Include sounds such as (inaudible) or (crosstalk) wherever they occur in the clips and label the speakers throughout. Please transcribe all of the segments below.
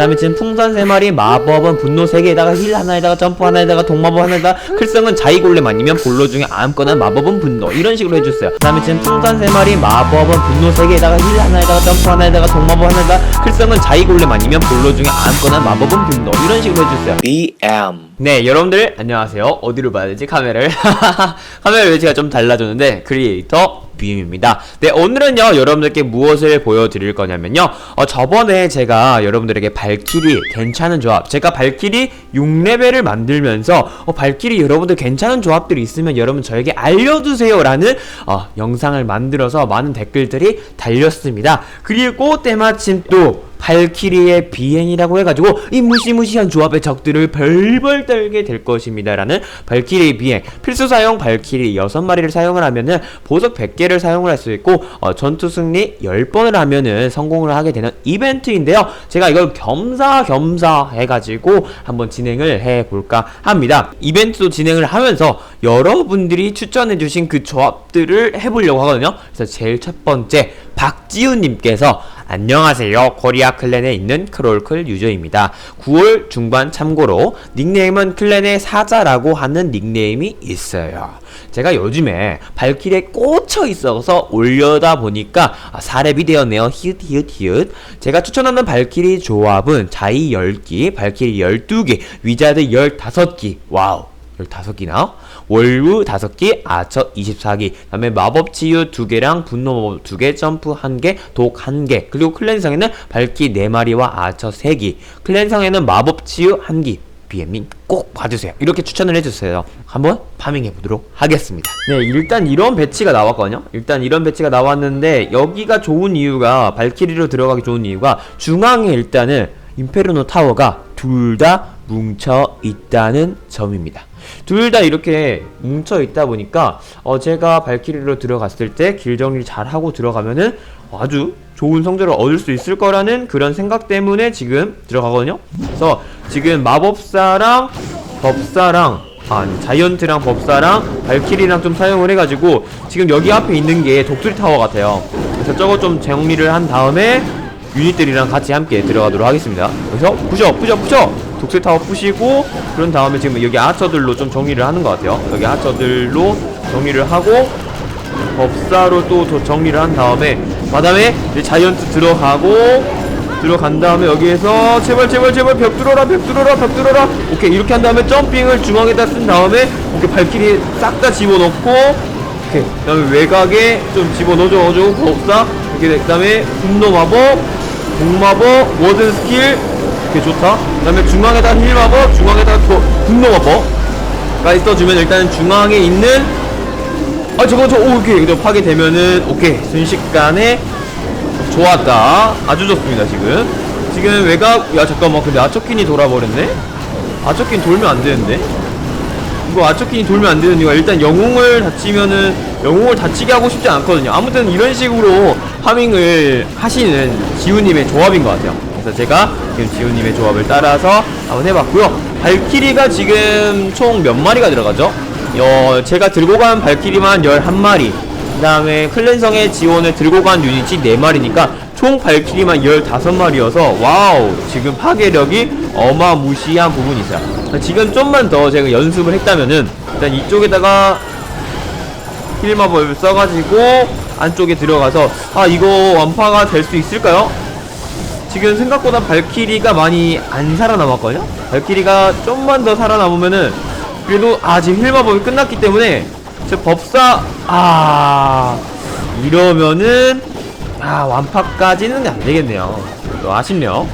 Speaker 1: 다음에 지금 풍선 3마리 마법은 분노 3개에다가 힐 하나에다가 점프 하나에다가 동마법 하나에다가 클성은 자이골렘 아니면 볼로 중에 아무거나 마법은 분노. 이런 식으로 해줬어요. 그 다음에 지금 풍선 3마리 마법은 분노 3개에다가 힐 하나에다가 점프 하나에다가 동마법 하나에다가 클성은 자이골렘 아니면 볼로 중에 아무거나 마법은 분노. 이런 식으로 해줬어요.
Speaker 2: BM
Speaker 1: 네 여러분들 안녕하세요. 어디로 봐야 되지 카메라를. (laughs) 카메라 외치가 좀 달라졌는데 크리에이터 BM입니다. 네 오늘은요 여러분들께 무엇을 보여드릴 거냐면요. 어, 저번에 제가 여러분들에게 발키리 괜찮은 조합 제가 발키리 6레벨을 만들면서 어, 발키리 여러분들 괜찮은 조합들이 있으면 여러분 저에게 알려주세요 라는 어, 영상을 만들어서 많은 댓글들이 달렸습니다. 그리고 때마침 또 발키리의 비행이라고 해가지고 이 무시무시한 조합의 적들을 벌벌 떨게 될 것입니다라는 발키리의 비행. 필수 사용 발키리 6마리를 사용을 하면은 보석 100개를 사용을 할 수 있고 어, 전투 승리 10번을 하면은 성공을 하게 되는 이벤트인데요. 제가 이걸 겸사겸사 해가지고 한번 진행을 해볼까 합니다. 이벤트도 진행을 하면서 여러분들이 추천해주신 그 조합들을 해보려고 하거든요. 그래서 제일 첫 번째 박지훈님께서 안녕하세요. 코리아 클랜에 있는 크롤클 유저입니다. 9월 중반 참고로 닉네임은 클랜의 사자라고 하는 닉네임이 있어요. 제가 요즘에 발길에 꽂혀 있어서 올려다 보니까 아, 사렙이 되었네요. 히읗 히읗 히읗. 제가 추천하는 발키리 조합은 자이 10기, 발키리 12기, 위자드 15기. 와우. 15기나 월우 5기, 아처 24기. 다음에 마법 치유 2개랑 분노 마법 2개, 점프 1개, 독 1개. 그리고 클랜성에는 밝기 4마리와 아처 3기. 클랜성에는 마법 치유 1기. BM님 꼭 봐주세요. 이렇게 추천을 해주세요. 한번 파밍해 보도록 하겠습니다. 네 일단 이런 배치가 나왔거든요. 일단 이런 배치가 나왔는데 여기가 좋은 이유가 발키리로 들어가기 좋은 이유가 중앙에 일단은 임페르노 타워가 둘 다 뭉쳐 있다는 점입니다 둘 다 이렇게 뭉쳐 있다 보니까 어 제가 발키리로 들어갔을 때 길 정리 잘 하고 들어가면은 아주 좋은 성적을 얻을 수 있을 거라는 그런 생각 때문에 지금 들어가거든요. 그래서 지금 마법사랑 법사랑 아, 자이언트랑 법사랑 발키리랑 좀 사용을 해가지고 지금 여기 앞에 있는 게 독수리 타워 같아요. 그래서 저거 좀 정리를 한 다음에 유닛들이랑 같이 함께 들어가도록 하겠습니다. 그래서 부셔, 부셔, 부셔! 독수리 타워 부시고 그런 다음에 지금 여기 아처들로 좀 정리를 하는 것 같아요. 여기 아처들로 정리를 하고 법사로 또더 정리를 한 다음에 그다음에 이제 자이언트 들어가고 들어간 다음에 여기에서 제발 제발 제발 벽 뚫어라 벽 뚫어라 벽 뚫어라 오케이 이렇게 한 다음에 점핑을 중앙에다 쓴 다음에 오케이 발키리 싹 다 집어넣고 오케이 그 다음에 외곽에 좀 집어넣어줘 넣어줘 법사 이렇게 그 다음에 분노 마법 공마법 워든 스킬 오케이 좋다. 그 다음에 중앙에다 힐 마법 중앙에다 또 분노 마법까지 써주면 일단 중앙에 있는 아 저거 저 오, 오케이. 저 파괴되면은 오케이. 순식간에 좋았다. 아주 좋습니다 지금. 지금 외곽 야 잠깐만. 근데 아초킨이 돌아버렸네? 아초킨 돌면 안 되는데? 이거 아초킨이 돌면 안 되는 이유가 일단 영웅을 다치면은 영웅을 다치게 하고 싶지 않거든요. 아무튼 이런 식으로 파밍을 하시는 지우님의 조합인 것 같아요. 그래서 제가 지금 지우님의 조합을 따라서 한번 해봤고요. 발키리가 지금 총 몇 마리가 들어가죠? 어, 제가 들고 간 발키리만 11마리. 그 다음에 클랜성의 지원을 들고 간 유닛이 4마리니까 총 발키리만 15마리여서 와우 지금 파괴력이 어마무시한 부분이 있어요. 지금 좀만 더 제가 연습을 했다면은 일단 이쪽에다가 힐마법을 써가지고 안쪽에 들어가서 아 이거 완파가 될 수 있을까요? 지금 생각보다 발키리가 많이 안 살아남았거든요? 발키리가 좀만 더 살아남으면은 그래도 아 지금 힐마법이 끝났기 때문에 저 법사 아 이러면은 아 완파까지는 안 되겠네요. 또 아쉽네요.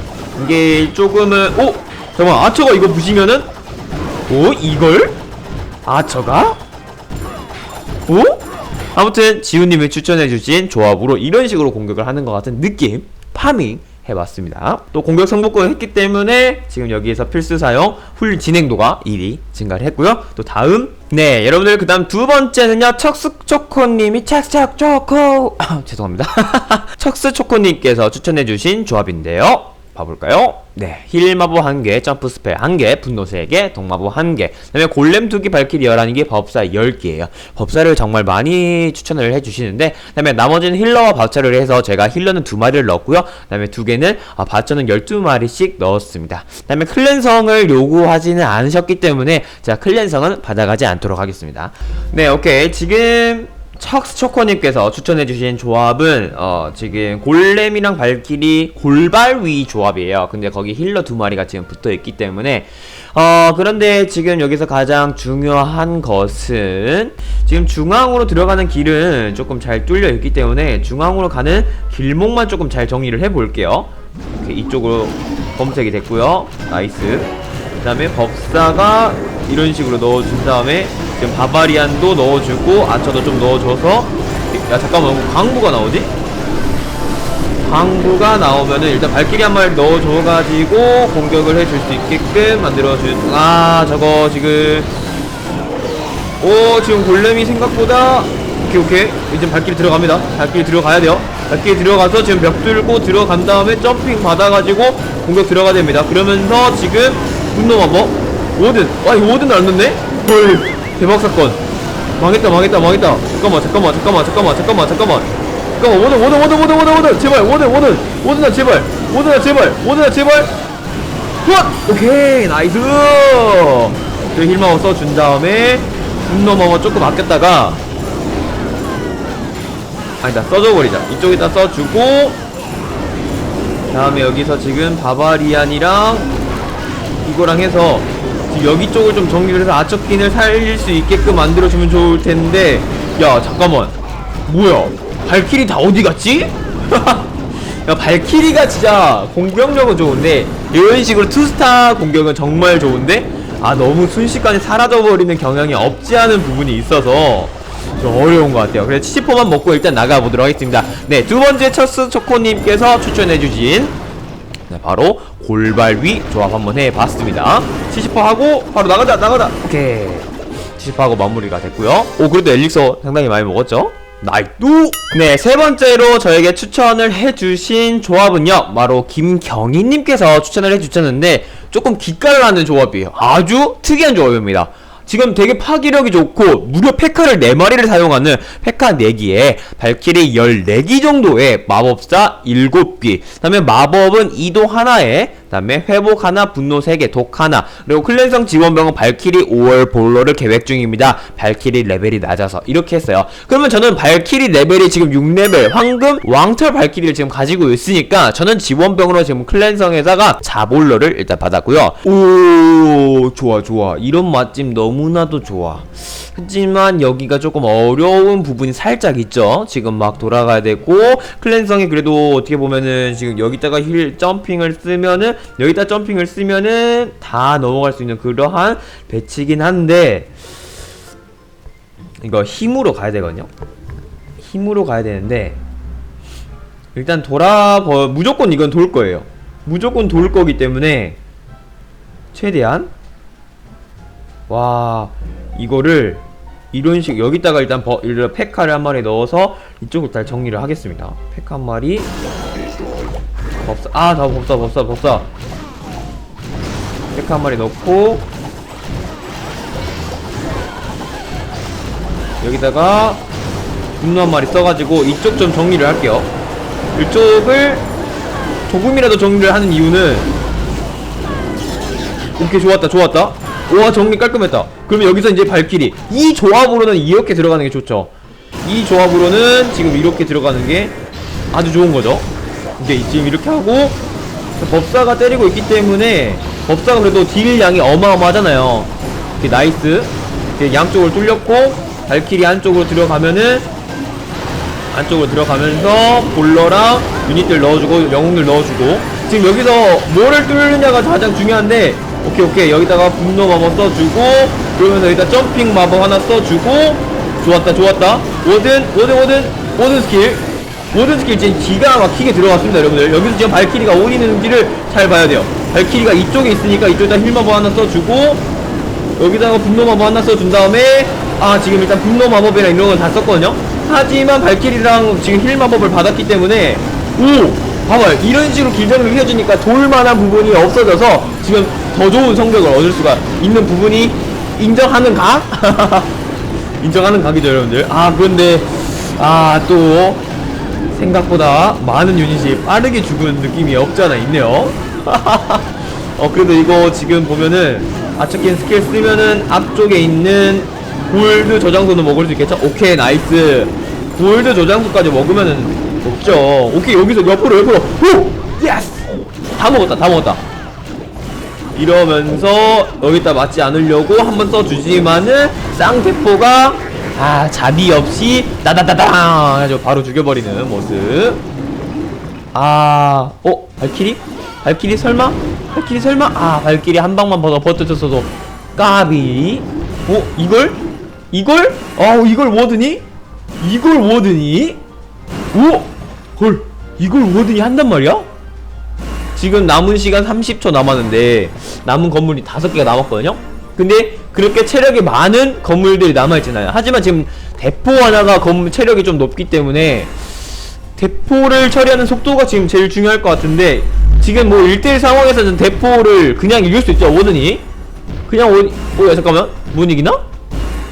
Speaker 1: 이게 조금은 오 잠깐 아처가 이거 부시면은 오 이걸 아처가 오 아무튼 지훈님이 추천해주신 조합으로 이런 식으로 공격을 하는 것 같은 느낌 파밍 해봤습니다. 또 공격 성공권을 했기 때문에 지금 여기에서 필수 사용 훌 진행도가 1이 증가를 했고요. 또 다음 네 여러분들 그 다음 두 번째는요 척스 초코님이 척척 초코 (laughs) 죄송합니다 (laughs) 척스 초코님께서 추천해주신 조합인데요. 봐볼까요? 네, 힐 마법 1개, 점프 스펠 1개, 분노 3개, 동마법 1개, 그 다음에 골렘 2개, 발키리 11개, 법사 10개예요. 법사를 정말 많이 추천을 해주시는데, 그 다음에 나머지는 힐러와 바처를 해서 제가 힐러는 2마리를 넣었고요. 그 다음에 2개는 아, 바처는 12마리씩 넣었습니다. 그 다음에 클렌성을 요구하지는 않으셨기 때문에 제가 클렌성은 받아가지 않도록 하겠습니다. 네, 오케이. 지금 척스 초코님께서 추천해주신 조합은 어 지금 골렘이랑 발길이 골발 위 조합이에요. 근데 거기 힐러 두 마리가 지금 붙어 있기 때문에 어 그런데 지금 여기서 가장 중요한 것은 지금 중앙으로 들어가는 길은 조금 잘 뚫려 있기 때문에 중앙으로 가는 길목만 조금 잘 정리를 해볼게요. 이쪽으로 검색이 됐고요. 나이스. 그 다음에 법사가 이런 식으로 넣어준 다음에 지금 바바리안도 넣어주고 아처도 좀 넣어줘서 야 잠깐만 광부가 나오지? 광부가 나오면은 일단 발길이 한 마리 넣어줘가지고 공격을 해줄 수 있게끔 만들어준 아 저거 지금. 오 지금 골렘이 생각보다 오케이 오케이. 이제 발길이 들어갑니다. 발길이 들어가야 돼요. 발길이 들어가서 지금 벽 뚫고 들어간 다음에 점핑 받아가지고 공격 들어가야 됩니다. 그러면서 지금 분노 마법 워든 와 이거 워든 날렸네? 헐 대박 사건. 망했다 망했다 망했다. 잠깐만 잠깐만 잠깐만 잠깐만 잠깐만 잠깐만. 잠깐만 워든 워든 워든 워든 워든 워든 제발 워든 워든 워든아 제발. 워든아 제발. 워든아 제발. 헛! 오케이 나이스. 그 힐마워 써준 다음에 분노 마법 조금 아꼈다가 아니다 써줘 버리자. 이쪽에다 써주고 다음에 여기서 지금 바바리안이랑 이거랑 해서 여기 쪽을 좀 정리를 해서 아처킨을 살릴 수 있게끔 만들어주면 좋을 텐데. 야 잠깐만. 뭐야? 발키리 다 어디 갔지? (laughs) 야 발키리가 진짜 공격력은 좋은데 이런 식으로 투스타 공격은 정말 좋은데 아 너무 순식간에 사라져버리는 경향이 없지 않은 부분이 있어서 좀 어려운 것 같아요. 그래서 치치포만 먹고 일단 나가보도록 하겠습니다. 네 두번째 첫스 초코님께서 추천해주신 네, 바로 골발 위 조합 한번 해봤습니다. 70% 하고 바로 나가자 나가자. 오케이. 70% 하고 마무리가 됐고요. 오 그래도 엘릭서 상당히 많이 먹었죠? 나이스. 네, 세 번째로 저에게 추천을 해주신 조합은요, 바로 김경희님께서 추천을 해주셨는데, 조금 하는 조합이에요. 아주 특이한 조합입니다. 지금 되게 파괴력이 좋고 무려 페카를 4마리를 사용하는 페카 4기에 발키리 14기 정도의 마법사 7기. 그 다음에 마법은 이도 하나에 그 다음에 회복 하나, 분노 3개, 독 하나 그리고 클랜성 지원병은 발키리 5월 볼러를 계획 중입니다. 발키리 레벨이 낮아서 이렇게 했어요. 그러면 저는 발키리 레벨이 지금 6레벨 황금 왕털 발키리를 지금 가지고 있으니까 저는 지원병으로 지금 클랜성에다가 자볼러를 일단 받았고요. 오 좋아 좋아. 이런 맛집 너무나도 좋아 하지만 여기가 조금 어려운 부분이 살짝 있죠. 지금 막 돌아가야 되고 클랜성이 그래도 어떻게 보면은 지금 여기다가 힐 점핑을 쓰면은 여기다 점핑을 쓰면은 다 넘어갈 수 있는 그러한 배치긴 한데 이거 힘으로 가야 되거든요. 힘으로 가야 되는데 일단 돌아 버 무조건 이건 돌 거예요. 무조건 돌 거기 때문에 최대한 와 이거를 이런 식 여기다가 일단 버, 일단 페카를 한 마리 넣어서 이쪽을 잘 정리를 하겠습니다. 페카 한 마리. 법사 아다 법사 법사 법사. 페카 한 마리 넣고. 여기다가 분노 한 마리 써가지고 이쪽 좀 정리를 할게요. 이쪽을 조금이라도 정리를 하는 이유는 오케이 좋았다 좋았다 와 정리 깔끔했다. 그러면 여기서 이제 발길이. 이 조합으로는 이렇게 들어가는 게 좋죠. 이 조합으로는 지금 이렇게 들어가는 게 아주 좋은 거죠. 근데 지금 이렇게 하고 법사가 때리고 있기 때문에 법사가 그래도 딜 양이 어마어마하잖아요. 이렇게 나이스. 이렇게 양쪽을 뚫렸고 발길이 안쪽으로 들어가면은 안쪽으로 들어가면서 볼러랑 유닛들 넣어주고 영웅들 넣어주고. 지금 여기서 뭐를 뚫느냐가 가장 중요한데 오케이 오케이. 여기다가 분노 마법 써주고 그러면서 여기다 점핑 마법 하나 써주고 좋았다 좋았다. 워든 워든 워든 워든 스킬. 워든 스킬 지금 기가 막히게 들어갔습니다 여러분들. 여기서 지금 발키리가 어디 있는지를 잘 봐야 돼요. 발키리가 이쪽에 있으니까 이쪽에다 힐 마법 하나 써주고 여기다가 분노 마법 하나 써준 다음에 아 지금 일단 분노 마법이랑 이런 건 다 썼거든요. 하지만 발키리랑 지금 힐 마법을 받았기 때문에 오! 봐봐요. 이런 식으로 길정을 휘어주니까 돌만한 부분이 없어져서 지금 더 좋은 성적을 얻을 수가 있는 부분이 인정하는 각? (laughs) 인정하는 각이죠 여러분들 아 그런데 아 또 생각보다 많은 유닛이 빠르게 죽은 느낌이 없지 않아 있네요 (laughs) 어 그래도 이거 지금 보면은 아츠킨 스킬 쓰면은 앞쪽에 있는 골드 저장소는 먹을 수 있겠죠? 오케이 나이스 골드 저장소까지 먹으면은 먹죠 오케이 여기서 옆으로 옆으로 오! 예스! 다 먹었다 다 먹었다 이러면서 여기다 맞지 않으려고 한번 써주지만은 쌍대포가 아 자비 없이 따다다당 해가지고 바로 죽여버리는 모습 아 어? 발키리? 발키리 설마? 발키리 설마? 아 발키리 한 방만 더 버텨줬어도 까비 어? 이걸? 이걸? 어 이걸 워드니? 이걸 워드니? 오! 헐 이걸 워드니 한단 말이야? 지금 남은 시간 30초 남았는데 남은 건물이 5개가 남았거든요? 근데 그렇게 체력이 많은 건물들이 남아있잖아요 하지만 지금 대포 하나가 건물 체력이 좀 높기 때문에 대포를 처리하는 속도가 지금 제일 중요할 것 같은데 지금 뭐 1대1 상황에서는 대포를 그냥 이길 수 있죠 워든이 그냥 오... 뭐야 잠깐만 못 이기나?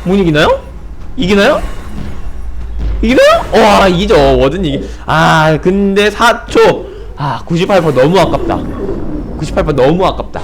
Speaker 1: 못 이기나요? 이기나요? 이기나요? 와 이기죠 워든 이기 아 근데 4초 아 98% 너무 아깝다. 98% 너무 아깝다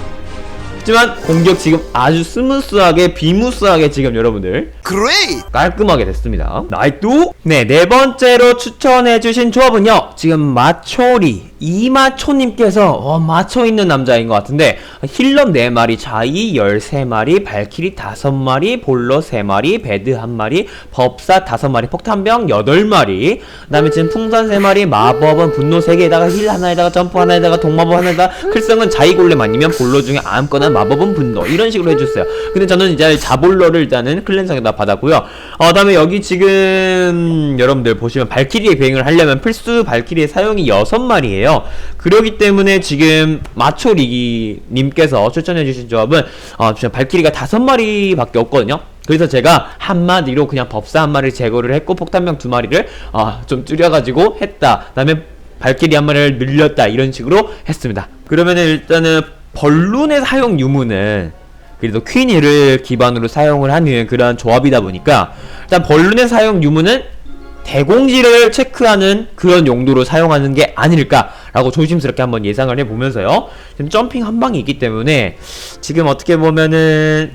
Speaker 1: 하지만 공격 지금 아주 스무스하게 비무스하게 지금 여러분들
Speaker 2: Great!
Speaker 1: 깔끔하게 됐습니다. 나이뚜! 네, 네 번째로 추천해주신 조합은요, 지금 마초리, 이마초님께서, 어, 마초 있는 남자인 것 같은데, 힐러 4마리, 자이 13마리, 발키리 5마리, 볼러 3마리, 베드 1마리, 법사 5마리, 폭탄병 8마리, 그 다음에 지금 풍선 3마리, 마법은 분노 3개에다가 힐 하나에다가 점프 하나에다가 동마법 하나에다가 클성은 자이 골렘 아니면 볼러 중에 아무거나 마법은 분노, 이런 식으로 해줬어요. 근데 저는 이제 자볼러를 일단은 클랜성에다 받았고요. 어, 다음에 여기 지금 여러분들 보시면 발키리의 비행을 하려면 필수 발키리의 사용이 6마리예요. 그러기 때문에 지금 마초리기 님께서 추천해주신 조합은 어, 발키리가 5마리밖에 없거든요. 그래서 제가 한마디로 그냥 법사 한 마리를 제거를 했고 폭탄병 두 마리를 어, 좀 줄여가지고 했다. 그다음에 발키리 한 마리를 늘렸다 이런 식으로 했습니다. 그러면은 일단은 벌룬의 사용 유무는 그래도 퀸이를 기반으로 사용을 하는 그런 조합이다 보니까 일단 벌룬의 사용 유무는 대공지를 체크하는 그런 용도로 사용하는 게 아닐까라고 조심스럽게 한번 예상을 해보면서요. 지금 점핑 한 방이 있기 때문에 지금 어떻게 보면은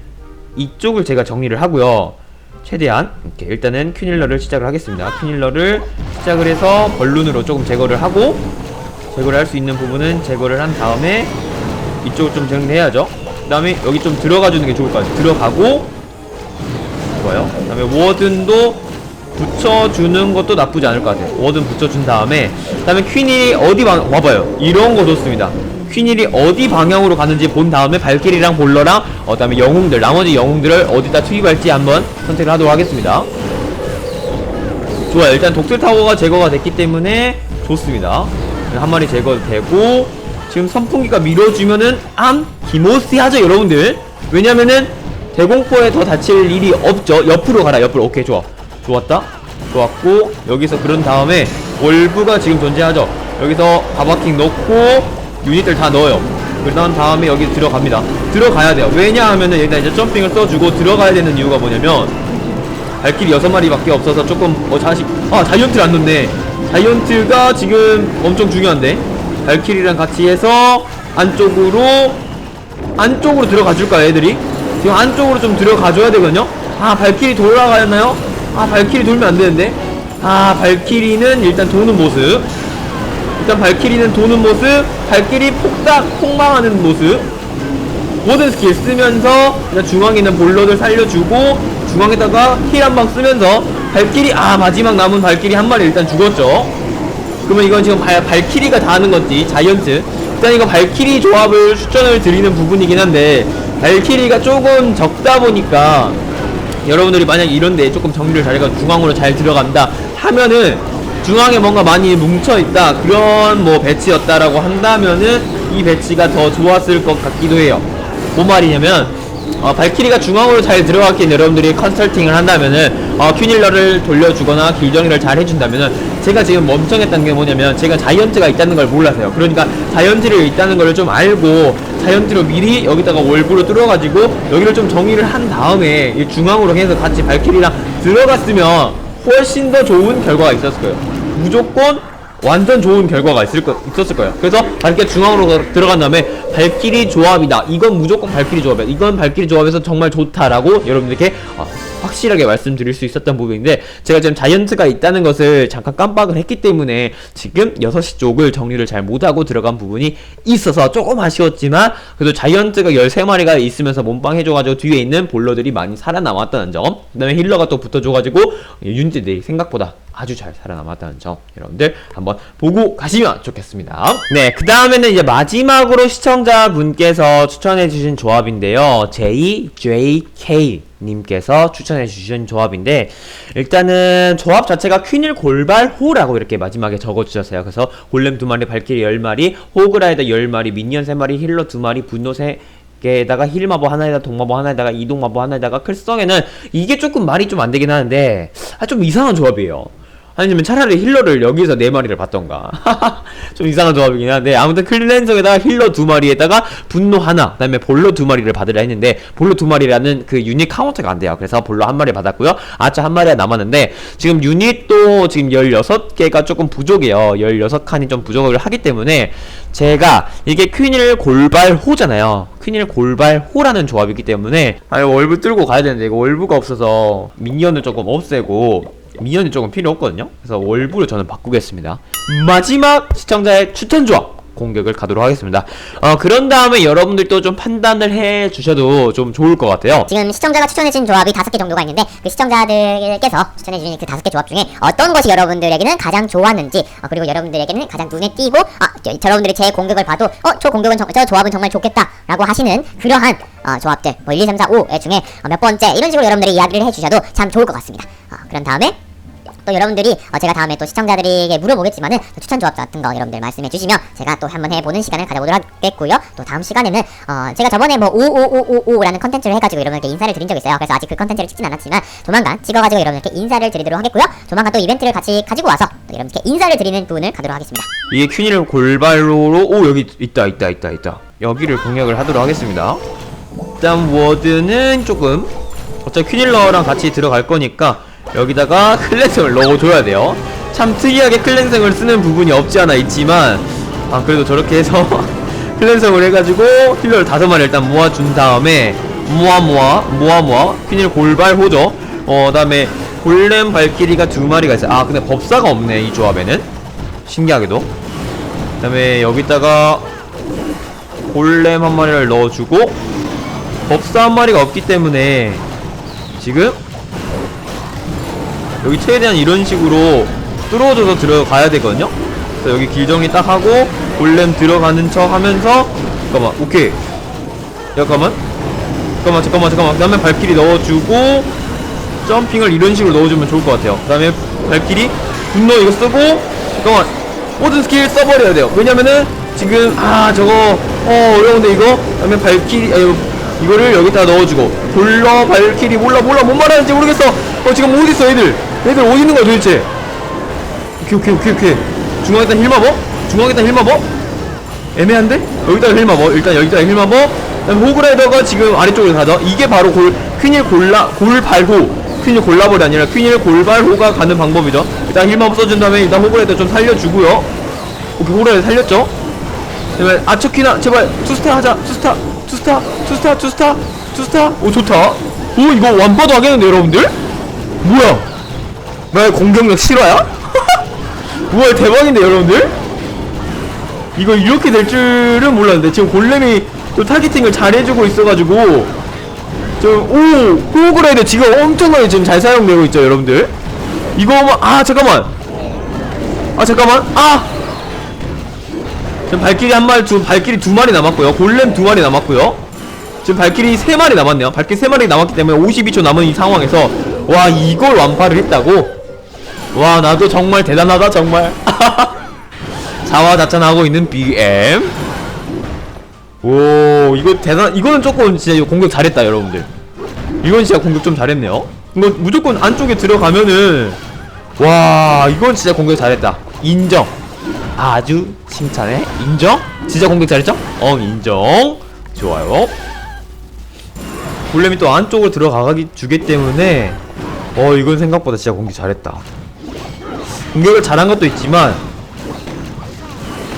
Speaker 1: 이쪽을 제가 정리를 하고요. 최대한 이렇게 일단은 퀸힐러를 시작을 하겠습니다. 퀸힐러를 시작을 해서 벌룬으로 조금 제거를 하고 제거를 할 수 있는 부분은 제거를 한 다음에 이쪽을 좀 정리해야죠. 그 다음에 여기 좀 들어가 주는 게 좋을 것 같아요. 들어가고 좋아요. 그 다음에 워든도 붙여주는 것도 나쁘지 않을 것 같아요. 워든 붙여준 다음에 그 다음에 퀸이 어디 방 와봐요. 이런 거 좋습니다. 퀸일이 어디 방향으로 가는지 본 다음에 발길이랑 볼러랑 어, 그 다음에 영웅들 나머지 영웅들을 어디다 투입할지 한번 선택을 하도록 하겠습니다. 좋아요. 일단 독들 타워가 제거가 됐기 때문에 좋습니다. 한 마리 제거되고 지금 선풍기가 밀어주면은 암 기모스 하죠 여러분들. 왜냐면은 대공포에 더 다칠 일이 없죠. 옆으로 가라 옆으로. 오케이 좋아. 좋았다. 좋았고 여기서 그런 다음에 월브가 지금 존재하죠. 여기서 바바킹 넣고 유닛들 다 넣어요. 그런 다음에 여기 들어갑니다. 들어가야 돼요. 왜냐하면은 일단 이제 점핑을 써주고 들어가야 되는 이유가 뭐냐면 발길이 여섯 마리밖에 없어서 조금 어 자식 아 자이언트를 안 넣네 자이언트가 지금 엄청 중요한데 발길이랑 같이 해서 안쪽으로 안쪽으로 들어가 줄까 애들이? 지금 안쪽으로 좀 들어가 줘야 되거든요? 아 발길이 돌아가였나요? 아 발길이 돌면 안 되는데. 아 발길이는 일단 도는 모습. 일단 발길이는 도는 모습 발길이 폭삭 폭망하는 모습. 모든 스킬 쓰면서 일단 중앙에 있는 볼러들 살려주고 중앙에다가 힐 한 방 쓰면서 발길이 아 마지막 남은 발길이 한 마리 일단 죽었죠 그러면 이건 지금 발, 발키리가 다 하는 건지 자이언트 일단 이거 발키리 조합을 추천을 드리는 부분이긴 한데 발키리가 조금 적다 보니까 여러분들이 만약 이런데 조금 정리를 잘해서 중앙으로 잘 들어간다 하면은 중앙에 뭔가 많이 뭉쳐있다 그런 뭐 배치였다라고 한다면은 이 배치가 더 좋았을 것 같기도 해요. 뭔 말이냐면 어, 발키리가 중앙으로 잘 들어갔긴 여러분들이 컨설팅을 한다면은 어, 큐닐러를 돌려주거나 길정이를 잘 해준다면은 제가 지금 멈춰했던 게 뭐냐면 제가 자이언트가 있다는 걸 몰라서요 그러니까 자이언트를 있다는 걸 좀 알고 자이언트로 미리 여기다가 월부로 뚫어가지고 여기를 좀 정리를 한 다음에 이 중앙으로 해서 같이 발키리랑 들어갔으면 훨씬 더 좋은 결과가 있었을 거예요 무조건 완전 좋은 결과가 있을 거, 있었을 거예요. 그래서 발키리 중앙으로 가- 들어간 다음에 발키리 조합이다. 이건 무조건 발키리 조합이야. 이건 발키리 조합에서 정말 좋다라고 여러분들께 어, 확실하게 말씀드릴 수 있었던 부분인데 제가 지금 자이언트가 있다는 것을 잠깐 깜빡을 했기 때문에 지금 6시 쪽을 정리를 잘 못하고 들어간 부분이 있어서 조금 아쉬웠지만 그래도 자이언트가 13마리가 있으면서 몸빵 해줘가지고 뒤에 있는 볼러들이 많이 살아남았다는 점 그 다음에 힐러가 또 붙어줘가지고 유닛들이 생각보다 아주 잘 살아남았다는 점 여러분들 한번 보고 가시면 좋겠습니다. 네, 그 다음에는 이제 마지막으로 시청 자분께서 추천해주신 조합인데요. JJK 님께서 추천해 주신 조합인데 일단은 조합 자체가 퀸일 골발 호라고 이렇게 마지막에 적어 주셨어요. 그래서 골렘 두 마리, 발키리 열 마리, 호그라이더 열 마리, 미니언 세 마리, 힐러 두 마리, 분노 세 개에다가 힐 마법 하나에다가 동마법 하나에다가 이동 마법 하나에다가 클성에는 이게 조금 말이 좀 안 되긴 하는데 아 좀 이상한 조합이에요. 아니면 차라리 힐러를 여기서 네 마리를 받던가. (laughs) 좀 이상한 조합이긴 한데 아무튼 클렌저에다가 힐러 두 마리에다가 분노 하나 그다음에 볼로 두 마리를 받으려 했는데 볼로 두 마리라는 그 유닛 카운터가 안 돼요. 그래서 볼로 한 마리 받았고요. 아차 한 마리가 남았는데 지금 유닛도 지금 16개가 조금 부족해요. 16칸이 좀 부족을 하기 때문에 제가 이게 퀸일 골발 호잖아요. 퀸일 골발 호라는 조합이기 때문에 아니 월브 뚫고 가야 되는데 이거 월브가 없어서 미니언을 조금 없애고 미니언이 조금 필요 없거든요. 그래서 월부를 저는 바꾸겠습니다. 마지막 시청자의 추천 조합 공격을 가도록 하겠습니다. 어 그런 다음에 여러분들도 좀 판단을 해 주셔도 좀 좋을 것 같아요.
Speaker 2: 지금 시청자가 추천해준 조합이 다섯 개 정도가 있는데 그 시청자들께서 추천해주신 그 다섯 개 조합 중에 어떤 것이 여러분들에게는 가장 좋았는지 어, 그리고 여러분들에게는 가장 눈에 띄고 아 저, 여러분들이 제 공격을 봐도 어 저 공격은 정, 저 조합은 정말 좋겠다 라고 하시는 그러한 어, 조합들 뭐 1, 2, 3, 4, 5 중에 어, 몇 번째 이런 식으로 여러분들이 이야기를 해주셔도 참 좋을 것 같습니다. 어, 그런 다음에 또 여러분들이 어, 제가 다음에 또 시청자들에게 물어보겠지만은 또 추천 조합 같은 거 여러분들 말씀해 주시면 제가 또 한번 해보는 시간을 가져보도록 하겠고요. 또 다음 시간에는 어, 제가 저번에 뭐 5555라는 컨텐츠를 해가지고 여러분들께 인사를 드린 적이 있어요. 그래서 아직 그 컨텐츠를 찍진 않았지만 조만간 찍어가지고 여러분들께 인사를 드리도록 하겠고요. 조만간 또 이벤트를 같이 가지고 와서 또 여러분들께 인사를 드리는 부분을 가도록 하겠습니다.
Speaker 1: 이게 퀸이를 골발로로 오 여기 있다 있다 있다 있다 여기를 공략을 하도록 하겠습니다. 일단 워드는 조금 어차피 퀸일러랑 같이 들어갈 거니까 여기다가 클렌징을 넣어줘야 돼요. 참 특이하게 클렌징을 쓰는 부분이 없지 않아 있지만 아 그래도 저렇게 해서 (laughs) 클렌징을 해가지고 힐러를 다섯 마리 일단 모아준 다음에 모아 모아 모아 모아 퀸일 골발 호죠. 어 그다음에 골렘 발키리가 두 마리가 있어요. 아 근데 법사가 없네 이 조합에는 신기하게도. 그 다음에 여기다가 골렘 한 마리를 넣어주고 법사 한 마리가 없기 때문에 지금 여기 최대한 이런 식으로 뚫어져서 들어가야 되거든요. 그래서 여기 길정이 딱 하고 골렘 들어가는 척 하면서 잠깐만 오케이 잠깐만 잠깐만 잠깐만 잠깐만 그 다음에 발키리 넣어주고 점핑을 이런 식으로 넣어주면 좋을 것 같아요. 그 다음에 발키리 분노 이거 쓰고 잠깐만 모든 스킬 써버려야 돼요. 왜냐면은 지금 아 저거 어 어려운데 이거 그 다음에 발키리 아, 이거, 이거를 여기다 넣어주고 돌러 발키리 몰라 몰라 뭔 말하는지 모르겠어. 어 지금 어디 있어 애들? 애들 어디 있는 거야 도대체? 오케이 오케이 오케이 오케이. 중앙에다 힐마버? 중앙에다 힐마버? 애매한데? 여기다가 힐마버 일단 여기다가 힐마버 그다음에 호그라이더가 지금 아래쪽으로 가죠. 이게 바로 골 퀸일 골라 골발호. 퀸일 골라볼이 아니라 퀸일 골발호가 가는 방법이죠. 일단 힐마버 써준 다음에 일단 호그라이더 좀 살려주고요. 오케이 호그라이더 살렸죠? 그다음에 아처키나 제발 투스타 하자. 투스타 투스타 투스타 투스타 투스타. 오 좋다. 오 이거 완파도 하겠는데 여러분들? 뭐야 뭐야 공격력 실화야? (laughs) 뭐야 대박인데 여러분들? 이거 이렇게 될 줄은 몰랐는데 지금 골렘이 또 타겟팅을 잘 해주고 있어가지고 좀오 호그라이더 지금 엄청나게 지금 잘 사용되고 있죠 여러분들? 이거 뭐, 아 잠깐만. 아 잠깐만. 아! 지금 발길이 한 마리 두 발길이 두 마리 남았고요. 골렘 두 마리 남았고요. 지금 발길이 세 마리 남았네요. 발길이 세 마리 남았기 때문에 52초 남은 이 상황에서 와 이걸 완파를 했다고 와 나도 정말 대단하다 정말. (laughs) 자화자찬하고 있는 BM 오 이거 대단 이거는 조금 진짜 공격 잘했다 여러분들. 이건 진짜 공격 좀 잘했네요. 이거 무조건 안쪽에 들어가면은 와 이건 진짜 공격 잘했다. 인정. 아주 칭찬해. 인정? 진짜 공격 잘했죠? 어 인정. 좋아요. 골렘이 또 안쪽으로 들어가기 주기 때문에 어 이건 생각보다 진짜 공격 잘했다 공격을 잘한 것도 있지만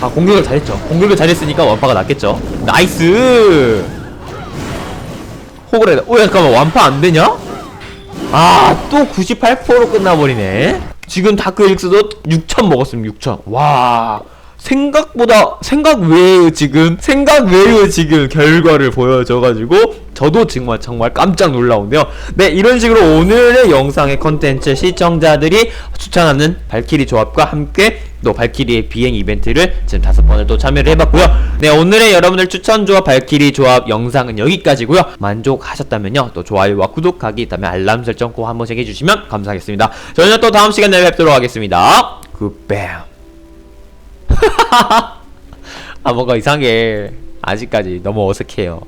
Speaker 1: 아 공격을 잘했죠. 공격을 잘했으니까 완파가 낫겠죠. 나이스! 호그레다 오 잠깐만 완파 안되냐? 아 또 98%로 끝나버리네. 지금 다크 일스도 6천 먹었음 6천. 와 생각보다 생각 외의 지금 생각 외의 지금 결과를 보여줘가지고 저도 정말 정말 깜짝 놀라운데요. 네 이런 식으로 오늘의 영상의 컨텐츠 시청자들이 추천하는 발키리 조합과 함께 또 발키리의 비행 이벤트를 지금 다섯 번을 또 참여를 해봤고요. 네 오늘의 여러분들 추천 조합 발키리 조합 영상은 여기까지고요. 만족하셨다면요. 또 좋아요와 구독하기 그다음에 알람 설정 꼭 한 번씩 해주시면 감사하겠습니다. 저희는 또 다음 시간에 뵙도록 하겠습니다. 굿뱀 (laughs) 아 뭔가 이상해. 아직까지 너무 어색해요